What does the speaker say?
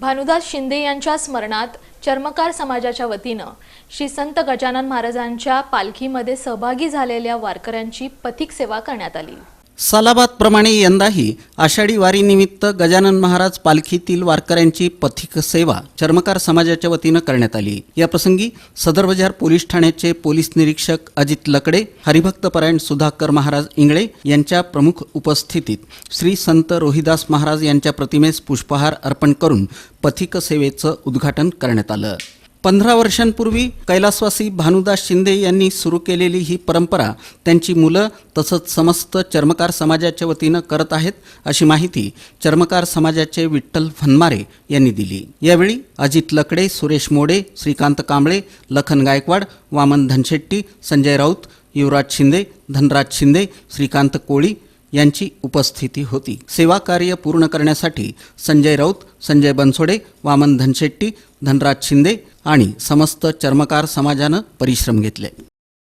भानुदास शिंदे यांच्या स्मरणात चर्मकार समाजाच्या वतीनं श्री संत गजानन महाराजांच्या पालखीमध्ये सहभागी झालेल्या वारकऱ्यांची पथिक सेवा करण्यात आली. सालाबादप्रमाणे यंदाही आषाढी वारीनिमित्त गजानन महाराज पालखीतील वारकऱ्यांची पथिक सेवा चर्मकार समाजाच्या वतीनं करण्यात आली. या प्रसंगी सदर बाजार पोलीस ठाण्याचे पोलीस निरीक्षक अजित लकडे हरिभक्तपरायण सुधाकर महाराज इंगळे यांच्या प्रमुख उपस्थितीत श्री संत रोहिदास महाराज यांच्या प्रतिमेस पुष्पहार अर्पण करून पथिक सेवेचं उद्घाटन करण्यात आलं. पंधरा वर्षांपूर्वी कैलासवासी भानुदास शिंदे यांनी सुरू केलेली ही परंपरा त्यांची मुलं तसंच समस्त चर्मकार समाजाच्या वतीनं करत आहेत अशी माहिती चर्मकार समाजाचे विठ्ठल फनमारे यांनी दिली. यावेळी अजित लकडे सुरेश मोडे श्रीकांत कांबळे लखन गायकवाड वामन धनशेट्टी संजय राऊत युवराज शिंदे धनराज शिंदे श्रीकांत कोळी यांची उपस्थिती होती. सेवा कार्य पूर्ण करण्यासाठी संजय राऊत संजय बनसोडे वामन धनशेट्टी धनराज शिंदे आणि समस्त चर्मकार समाजानं परिश्रम घेतले.